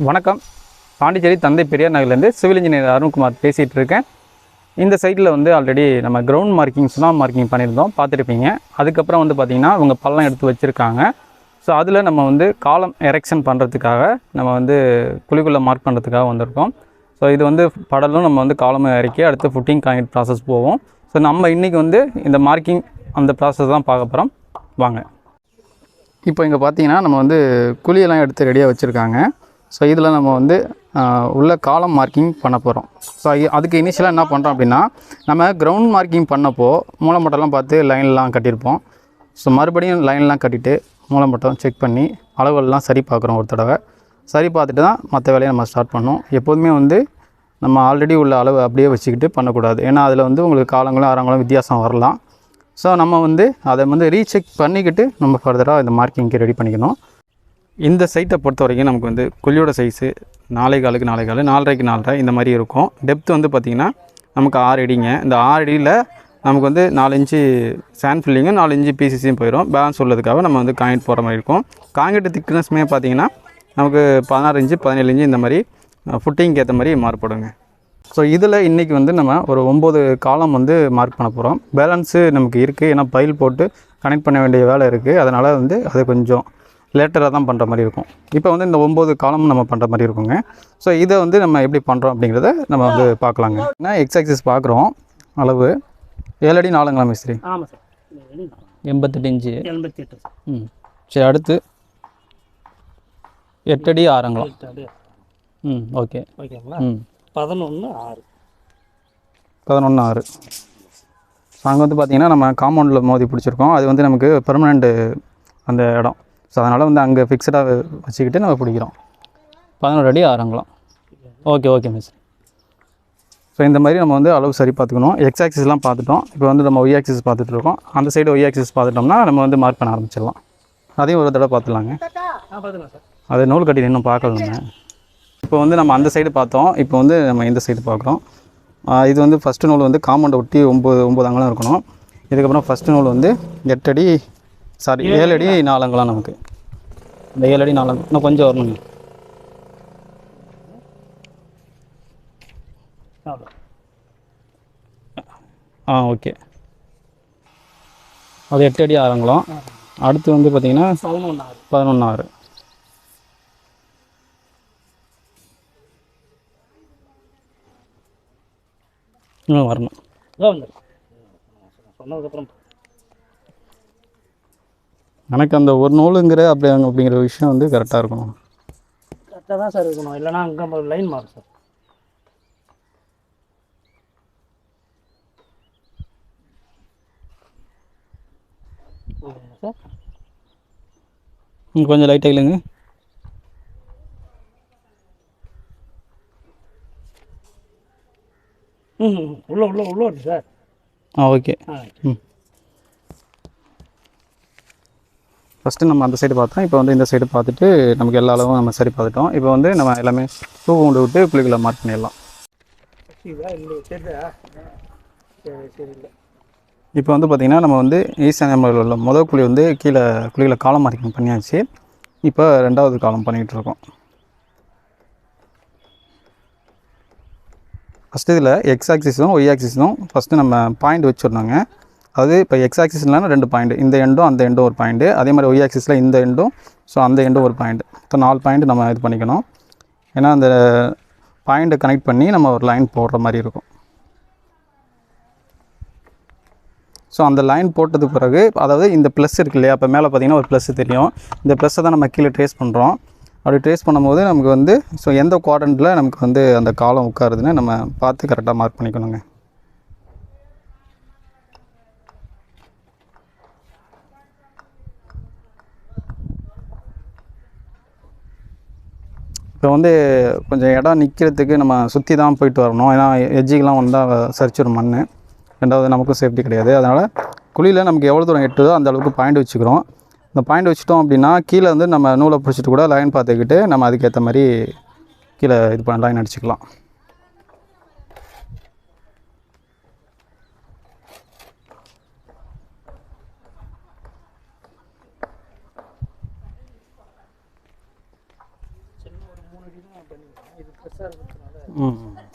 வணக்கம். பாண்டிச்சேரி தந்தை பெரியார் நகர்லேருந்து சிவில் இன்ஜினியர் அருண்குமார் பேசிகிட்டு இருக்கேன் இந்த சைட்டில் வந்து ஆல்ரெடி நம்ம கிரவுண்ட் மார்க்கிங் சுனாம் மார்க்கிங் பண்ணியிருந்தோம் பார்த்துருப்பீங்க. அதுக்கப்புறம் வந்து பார்த்திங்கன்னா அவங்க பள்ளம் எடுத்து வச்சுருக்காங்க. ஸோ அதில் நம்ம வந்து காலம் எரெக்ஷன் பண்ணுறதுக்காக நம்ம வந்து குழிக்குள்ளே மார்க் பண்ணுறதுக்காக வந்திருக்கோம். ஸோ இது வந்து படலும் நம்ம வந்து காலம் இறக்கி அடுத்து ஃபுட்டிங் காங்கிட் ப்ராசஸ் போவோம். ஸோ நம்ம இன்றைக்கி வந்து இந்த மார்க்கிங் அந்த ப்ராசஸ் தான் பார்க்க போகிறோம். வாங்க. இப்போ இங்கே பார்த்தீங்கன்னா நம்ம வந்து குழியெல்லாம் எடுத்து ரெடியாக வச்சுருக்காங்க. ஸோ இதில் நம்ம வந்து உள்ள காலம் மார்க்கிங் பண்ண போகிறோம் ஸோ அதுக்கு இனிஷியலாக என்ன பண்ணுறோம் அப்படின்னா நம்ம கிரவுண்ட் மார்க்கிங் பண்ணப்போ மூலமட்டம்லாம் பார்த்து லைன்லாம் கட்டியிருப்போம். ஸோ மறுபடியும் லைன்லாம் கட்டிட்டு மூலமட்டம் செக் பண்ணி அளவுகள்லாம் சரி பார்க்குறோம் ஒரு தடவை. சரி பார்த்துட்டு தான் மற்ற வேலையை நம்ம ஸ்டார்ட் பண்ணோம் எப்போதுமே வந்து நம்ம ஆல்ரெடி உள்ள அளவு அப்படியே வச்சுக்கிட்டு பண்ணக்கூடாது. ஏன்னா அதில் வந்து உங்களுக்கு காலங்களும் அறங்களும் வித்தியாசம் வரலாம். ஸோ நம்ம வந்து அதை வந்து ரீசெக் பண்ணிக்கிட்டு நம்ம ஃபர்தராக இந்த மார்க்கிங்க்கு ரெடி பண்ணிக்கணும். இந்த சைட்டை பொறுத்த வரைக்கும் நமக்கு வந்து குழியோட சைஸு நாலே காலுக்கு நாலே காலு நாலரைக்கு நாலரை இந்த மாதிரி இருக்கும். டெப்த் வந்து பார்த்திங்கன்னா நமக்கு ஆறு அடிங்க. இந்த ஆறு அடியில் நமக்கு வந்து நாலு இன்ச்சு சாண்ட் ஃபில்லிங்கும் நாலு இன்ச்சு பிசிசியும் போயிடும் பேலன்ஸ் உள்ளதுக்காக நம்ம வந்து காங்கிரீட் போகிற மாதிரி இருக்கும். காங்கிரீட் திக்னஸ்மே பார்த்திங்கன்னா நமக்கு பதினாறு இன்ச்சு பதினேழு இன்ச்சு இந்த மாதிரி ஃபுட்டிங்க்கு ஏற்ற மாதிரி மாறுபடுங்க. ஸோ இதில் இன்றைக்கி வந்து நம்ம ஒரு ஒம்பது காலம் வந்து மார்க் பண்ண போகிறோம் பேலன்ஸு நமக்கு இருக்குது ஏன்னா பைல் போட்டு கனெக்ட் பண்ண வேண்டிய வேலை இருக்குது அதனால் வந்து அது கொஞ்சம் லேட்டராக தான் பண்ணுற மாதிரி இருக்கும். இப்போ வந்து இந்த ஒம்பது காலம் நம்ம பண்ணுற மாதிரி இருக்குங்க. ஸோ இதை வந்து நம்ம எப்படி பண்ணுறோம் அப்படிங்கிறத நம்ம வந்து பார்க்கலாங்க. ஏன்னா எக்ஸ் ஆக்சிஸ் பார்க்குறோம் அளவு. ஏழு அடி நாலுங்களா மிஸ்திரி. ஆமாம் சார். எண்பத்தெட்டு இன்ச்சு. எண்பத்தி எட்டு ம். சரி அடுத்து. எட்டடி ஆறுங்களா எட்டு அடி. ம் ஓகே. ஓகேங்களா? ம். பதினொன்று ஆறு. பதினொன்று ஆறு. ஸோ அங்கே வந்து பார்த்திங்கன்னா நம்ம காம்பவுண்டில் மோதி பிடிச்சிருக்கோம். அது வந்து நமக்கு பெர்மனண்ட்டு அந்த இடம். ஸோ அதனால் வந்து அங்கே ஃபிக்ஸடாக வச்சுக்கிட்டு நம்ம பிடிக்கிறோம். பதினோரு அடி ஆரங்கலாம் ஓகே ஓகே மிஸ் ஸோ இந்த மாதிரி நம்ம வந்து அளவு சரி பார்த்துக்கணும். எக்ஸ் ஆக்சிஸ்லாம் பார்த்துட்டோம். இப்போ வந்து நம்ம ஒய் ஆக்சிஸ் பார்த்துட்டு இருக்கோம். அந்த சைடு ஒய் ஆக்சிஸ் பார்த்துட்டோம்னா நம்ம வந்து மார்க் பண்ண ஆரம்பிச்சிடலாம். அதையும் ஒரு தடவை பார்த்துலாங்க. அது நூல் கட்டி இன்னும் பார்க்கலங்க. இப்போ வந்து நம்ம அந்த சைடு பார்த்தோம். இப்போ வந்து நம்ம இந்த சைடு பார்க்குறோம். இது வந்து ஃபஸ்ட்டு நூல் வந்து காம்பவுண்டை ஒட்டி ஒம்பது ஒம்பது அங்கலம் இருக்கணும். இதுக்கப்புறம் ஃபஸ்ட்டு நூல் வந்து எட்டடி சாரி ஏழு அடி நாலு அங்கலம் நமக்கு. இந்த ஏழு அடி நாலு இன்னும் கொஞ்சம் வரணுங்க. Ah okay. அது எட்டு அடி ஆரங்கலம் அடுத்து வந்து பார்த்திங்கன்னா பதினொன்று ஆறு பதினொன்று ஆறு இன்னும் வரணும் சொன்னதுக்கப்புறம் எனக்கு அந்த ஒரு நூலுங்கிற அப்படி அப்படிங்கிற விஷயம் வந்து கரெக்டாக இருக்கணும். கரெக்டாக தான் சார் இருக்கணும். இல்லைன்னா அங்கே லைன் மாறும் சார் சார் ம், கொஞ்சம் லைட்டாக இல்லைங்க ம் ம், உள்ள உள்ள உள்ள வருது சார் ஆ ஓகே ஆ ம். ஃபஸ்ட்டு நம்ம அந்த சைடு பார்த்தோம். இப்போ வந்து இந்த சைடு பார்த்துட்டு நமக்கு எல்லா அளவும் நம்ம சரி பார்த்துட்டோம். இப்போ வந்து நம்ம எல்லாமே தூக்கு கொண்டு விட்டு குழிக்குள்ள மார்க் பண்ணிடலாம். இப்போ வந்து பார்த்திங்கன்னா நம்ம வந்து ஈசானிய முறையில் உள்ள முதல் குழி வந்து கீழே குழியில் காலம் மார்க்கிங் பண்ணியாச்சு. இப்போ ரெண்டாவது காலம் பண்ணிகிட்டு இருக்கோம். ஃபஸ்ட்டு இதில் எக்ஸ் ஆக்சிஸும் ஒய் ஆக்சிஸும் ஃபஸ்ட்டு நம்ம பாயிண்ட் வச்சுருந்தாங்க. அது இப்போ எக்ஸ் ஆக்சிஸ்லாம் ரெண்டு பாயிண்ட் இந்த எண்டும் அந்த எண்டும் ஒரு பாயிண்ட்டு அதே மாதிரி ஒய் ஆக்சிஸில் இந்த எண்டும் ஸோ அந்த எண்டும் ஒரு பாயிண்ட் இப்போ நாலு பாயிண்ட் நம்ம இது பண்ணிக்கணும். ஏன்னா அந்த பாயிண்ட்டை கனெக்ட் பண்ணி நம்ம ஒரு லைன் போடுற மாதிரி இருக்கும். ஸோ அந்த லைன் போட்டது பிறகு அதாவது இந்த ப்ளஸ் இருக்கு இல்லையா? அப்போ மேலே பார்த்தீங்கன்னா ஒரு ப்ளஸ் தெரியும். இந்த ப்ளஸ்ஸை தான் நம்ம கீழே ட்ரேஸ் பண்ணுறோம் அப்படி ட்ரேஸ் பண்ணும்போது நமக்கு வந்து ஸோ எந்த குவாட்ரண்ட்டில் நமக்கு வந்து அந்த காலம் உட்காருதுன்னு நம்ம பார்த்து கரெக்டாக மார்க் பண்ணிக்கணுங்க. இப்போ வந்து கொஞ்சம் இடம் நிற்கிறதுக்கு நம்ம சுற்றி தான் போயிட்டு வரணும். ஏன்னா எஜ்ஜிக்கெலாம் வந்தால் சரிச்சிடும் மண் ரெண்டாவது நமக்கும் சேஃப்டி கிடையாது. அதனால் குழியில் நமக்கு எவ்வளோ தூரம் எட்டுதோ அந்த அளவுக்கு பாயிண்ட் வச்சுக்கிறோம். இந்த பாயிண்ட் வச்சுட்டோம் அப்படின்னா கீழே வந்து நம்ம நூலை பிடிச்சிட்டு கூட லைன் பார்த்துக்கிட்டு நம்ம அதுக்கேற்ற மாதிரி கீழே இது பண்ண லைன் அடிச்சுக்கலாம். பண்ணிக்கலாம்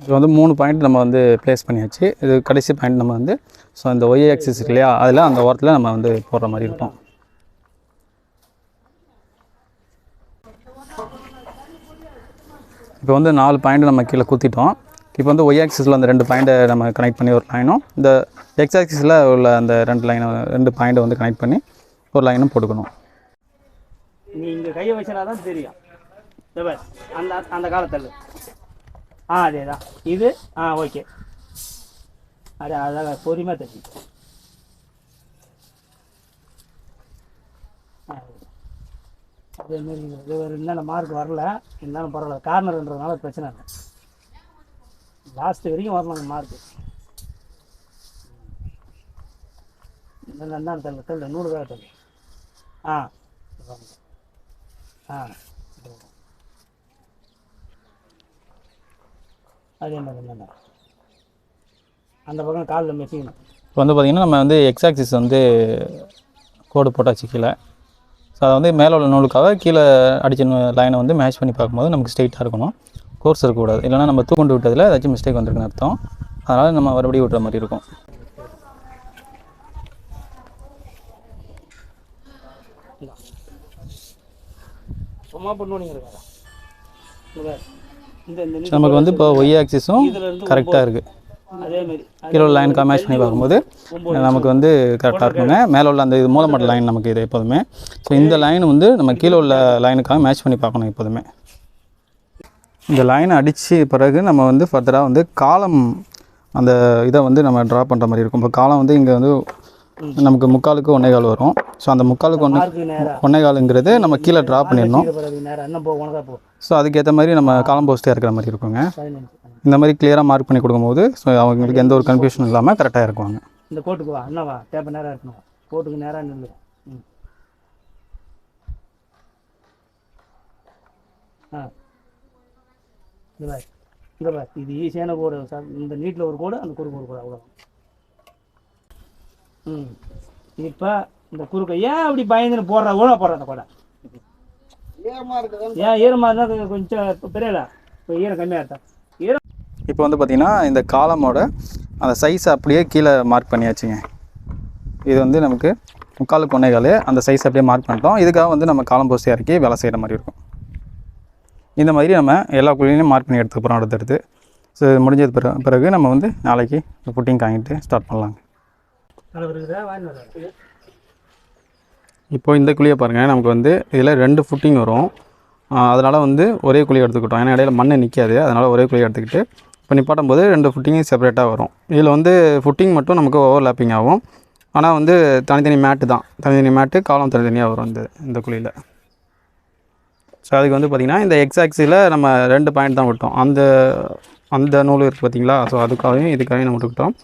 இப்போ வந்து மூணு பாயிண்ட் நம்ம வந்து ப்ளேஸ் பண்ணியாச்சு. இது கடைசி பாயிண்ட் நம்ம வந்து ஸோ இந்த ஒய் ஆக்சிஸ் இருக்கு இல்லையா அதில் அந்த ஓரத்தில் நம்ம வந்து போடுற மாதிரி இருக்கும். இப்போ வந்து நாலு பாயிண்ட் நம்ம கீழே குத்திட்டோம். இப்போ வந்து ஒய் ஆக்சிஸில் அந்த ரெண்டு பாயிண்ட்டை நம்ம கனெக்ட் பண்ணி ஒரு லைனும் இந்த எக்ஸ் ஆக்சிஸில் உள்ள அந்த ரெண்டு லைனை ரெண்டு பாயிண்ட்டை வந்து கனெக்ட் பண்ணி ஒரு லைனும் போட்டுக்கணும். நீ இங்கே கையை வச்சுனா தான் தெரியும் அந்த அந்த காலத்தில். ஆ அதே தான் இது ஆ ஓகே அட அதான் பொறுமையாக தெரியும் ஆ, இது ஒரு என்னென்ன மார்க் வரல இருந்தாலும் பரவாயில்ல. கார்னர்ன்றதுனால பிரச்சனை இல்லை. லாஸ்ட் வரைக்கும் வரணும் அந்த மார்க்கு நல்லா தெரியல தெரியல நூறு ரூபா தெரியல ஆ. ஆ. அதே மாதிரி அந்த பக்கம் காலில் மெச்சிக்கணும் இப்போ வந்து பார்த்திங்கன்னா நம்ம வந்து எக்ஸ் ஆக்சிஸ் வந்து கோடு போட்டாச்சு கீழே. ஸோ அதை வந்து மேலே உள்ள நூலுக்காக கீழே அடிச்ச லைனை வந்து மேட்ச் பண்ணி பார்க்கும்போது நமக்கு ஸ்ட்ரெயிட்டாக இருக்கணும். கோர்ஸ் இருக்கக்கூடாது இல்லைன்னா நம்ம தூக்கொண்டு விட்டதில் ஏதாச்சும் மிஸ்டேக் வந்திருக்குன்னு அர்த்தம். அதனால் நம்ம மறுபடியும் விட்டுற மாதிரி இருக்கும். சும்மா இந்த ஸோ நமக்கு வந்து இப்போ ஒய் ஆக்சிஸும் கரெக்டாக இருக்குது கீழே உள்ள லைனுக்காக மேட்ச் பண்ணி பார்க்கும்போது நமக்கு வந்து கரெக்டாக இருக்குங்க. மேலே உள்ள அந்த இது மூலமட்ட லைன் நமக்கு இது எப்போதுமே. ஸோ இந்த லைன் வந்து நம்ம கீழே உள்ள லைனுக்காக மேட்ச் பண்ணி பார்க்கணும் எப்போதுமே. இந்த லைனை அடித்து பிறகு நம்ம வந்து ஃபர்தராக வந்து காலம் அந்த இதை வந்து நம்ம ட்ரா பண்ணுற மாதிரி இருக்கும். இப்போ காலம் வந்து இங்கே வந்து நமக்கு முக்காலுக்கு ஒன்றே கால் வரும். ஸோ அந்த முக்காலுக்கு ஒன்று ஒன்றே காலுங்கிறது நம்ம கீழே ட்ரா பண்ணிடணும். ஸோ அதுக்கேற்ற மாதிரி நம்ம காலம் போஸ்ட்டாக இருக்கிற மாதிரி இருக்குங்க. இந்த மாதிரி கிளியராக மார்க் பண்ணி கொடுக்கும்போது ஸோ அவங்களுக்கு எந்த ஒரு கன்ஃபியூஷனும் இல்லாமல் கரெக்டாக இருக்குவாங்க இந்த கோட்டுக்கு வா என்ன வா. டேப்பை நேராக இருக்கணும். கோட்டுக்கு நேராக நில்லு. ஆ. இந்த பாரு. இந்த பாரு. இது ஈஸியான கோடு சார் இந்த நீட்டில் ஒரு கோடு அந்த குறுக்கு ஒரு கோடு அவ்வளோ இப்போ இந்த குறுக்க ஏன் அப்படி பயந்துன்னு போடுற ஒழுங்கா போடுற அந்த கோடை ஏன் ஈரமாக இருந்தால் கொஞ்சம் இப்போ பெரியல இப்போ ஈரம் கம்மியாக இருக்கா? ஈரம் இப்போ வந்து பார்த்திங்கன்னா இந்த காலமோட அந்த சைஸ் அப்படியே கீழே மார்க் பண்ணியாச்சுங்க. இது வந்து நமக்கு முக்காலுக்கு ஒன்றே கால் அந்த சைஸ் அப்படியே மார்க் பண்ணிட்டோம். இதுக்காக வந்து நம்ம காலம் போஸ்ட் இறக்கி வேலை செய்கிற மாதிரி இருக்கும். இந்த மாதிரி நம்ம எல்லா குழியிலையும் மார்க் பண்ணி எடுத்துக்கிறோம் அடுத்தடுத்து. ஸோ இது முடிஞ்சது பிறகு பிறகு நம்ம வந்து நாளைக்கு இந்த புட்டிங் காங்கிட்டு ஸ்டார்ட் பண்ணலாங்க. இப்போ இந்த குழியை பாருங்கள் நமக்கு வந்து இதில் ரெண்டு ஃபுட்டிங் வரும். அதனால் வந்து ஒரே குழி எடுத்துக்கிட்டோம். ஏன்னா இடையில மண் நிற்காது அதனால் ஒரே குழி எடுத்துக்கிட்டு இப்போ நிப்பாட்டும் போது ரெண்டு ஃபுட்டிங்கும் செப்பரேட்டாக வரும். இதில் வந்து ஃபுட்டிங் மட்டும் நமக்கு ஓவர்லாப்பிங் ஆகும். ஆனால் வந்து தனித்தனி மேட்டு தான். தனித்தனி மேட்டு காலம் தனித்தனியாக வரும் இந்த இந்த குழியில். ஸோ அதுக்கு வந்து பார்த்திங்கன்னா இந்த எக்ஸாக்ஸில் நம்ம ரெண்டு பாயிண்ட் தான் விட்டோம். அந்த அந்த நூல் இருக்குது பார்த்தீங்களா ஸோ அதுக்காகவும் இதுக்காகவும் நம்ம விட்டுக்கிட்டோம்.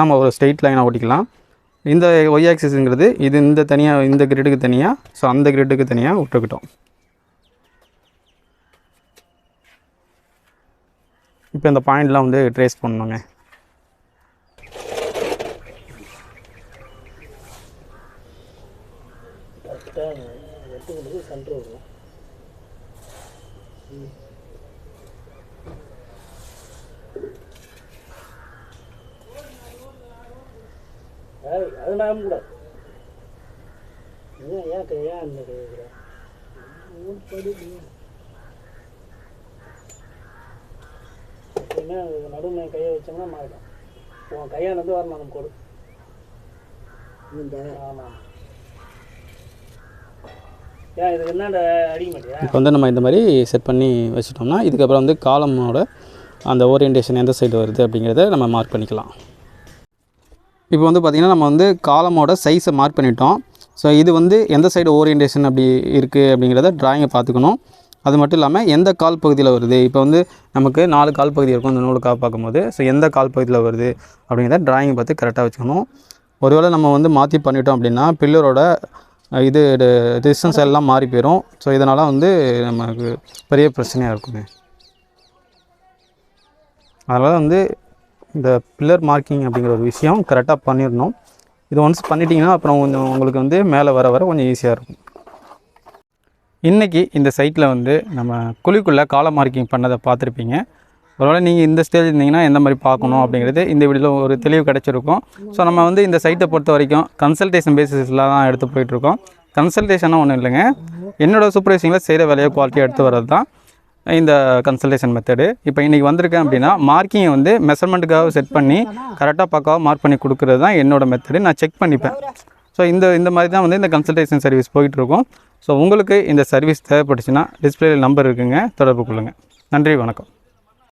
நம்ம ஒரு ஸ்ட்ரெயிட் லைனாக ஓட்டிக்கலாம் இந்த ஒய் ஆக்சிஸுங்கிறது இது இந்த தனியாக இந்த கிரிட்டுக்கு தனியாக ஸோ அந்த கிரிட்டுக்கு தனியாக விட்டுக்கிட்டோம். இப்போ இந்த பாயிண்ட்லாம் வந்து ட்ரேஸ் பண்ணணுங்க கரெக்டாக எடுத்துக்கிறது சென்டர் வரும் அது நான் கூட. ஏன் ஏன் ஏன் நீ. எப்பயுமே நடுவில் கையை வச்சோம்னா மாறிடும். உன் கையானது வரணும் நம்ம கொடு ஆமாம் இப்போ வந்து நம்ம இந்த மாதிரி செட் பண்ணி வச்சிட்டோம்னா இதுக்கப்புறம் வந்து காலமோட அந்த ஓரியன்டேஷன் எந்த சைடு வருது அப்படிங்கிறத நம்ம மார்க் பண்ணிக்கலாம். இப்போ வந்து பார்த்திங்கன்னா நம்ம வந்து காலமோட சைஸை மார்க் பண்ணிட்டோம். ஸோ இது வந்து எந்த சைடு ஓரியன்டேஷன் அப்படி இருக்குது அப்படிங்கிறத ட்ராயிங்கை பார்த்துக்கணும். அது மட்டும் இல்லாமல் எந்த கால் பகுதியில் வருது? இப்போ வந்து நமக்கு நாலு கால் பகுதி இருக்கும். இந்த நூலுக்காக பார்க்கும்போது. ஸோ எந்த கால் பகுதியில் வருது? அப்படிங்கிறத ட்ராயிங்கை பார்த்து கரெக்டாக வச்சுக்கணும். ஒருவேளை நம்ம வந்து மாற்றி பண்ணிட்டோம் அப்படின்னா பில்லரோட இது டிஸ்டன்ஸ் எல்லாம் மாறி போயிடும் ஸோ இதனால் வந்து நமக்கு பெரிய பிரச்சனையாக இருக்குங்க அதனால் வந்து இந்த பில்லர் மார்க்கிங் அப்படிங்கிற ஒரு விஷயம் கரெக்டாக பண்ணிடணும். இது ஒன்ஸ் பண்ணிட்டீங்கன்னா அப்புறம் கொஞ்சம் உங்களுக்கு வந்து மேலே வர வர கொஞ்சம் ஈஸியாக இருக்கும். இன்றைக்கி இந்த சைட்டில் வந்து நம்ம குழிக்குள்ளே கால மார்க்கிங் பண்ணதை பார்த்துருப்பீங்க. ஒருவேளை நீங்கள் இந்த ஸ்டேஜ் இருந்தீங்கன்னா எந்த மாதிரி பார்க்கணும் அப்படிங்கிறது இந்த வீடியோவில் ஒரு தெளிவு கிடச்சிருக்கும். ஸோ நம்ம வந்து இந்த சைட்டை பொறுத்த வரைக்கும் கன்சல்டேஷன் பேசிஸில் தான் எடுத்து போயிட்டுருக்கோம் கன்சல்டேஷனாக ஒன்றும் இல்லைங்க. என்னோடய சூப்பர்வைசிங்கில் செய்கிற வேலையை குவாலிட்டியாக எடுத்து வர்றது தான் இந்த கன்சல்டேஷன் மெத்தடு இப்போ இன்றைக்கி வந்திருக்கேன் அப்படின்னா மார்க்கிங்கை வந்து மெஷர்மெண்ட்டுக்காக செட் பண்ணி கரெக்டாக பக்காவாக மார்க் பண்ணி கொடுக்குறது தான் என்னோட மெத்தடு நான் செக் பண்ணிப்பேன். ஸோ இந்த இந்த மாதிரி தான் வந்து இந்த கன்சல்டேஷன் சர்வீஸ் போயிட்டுருக்கோம். ஸோ உங்களுக்கு இந்த சர்வீஸ் தேவைப்பட்டுச்சுன்னா டிஸ்பிளேல நம்பர் இருக்குங்க. தொடர்பு கொள்ளுங்கள் நன்றி வணக்கம்.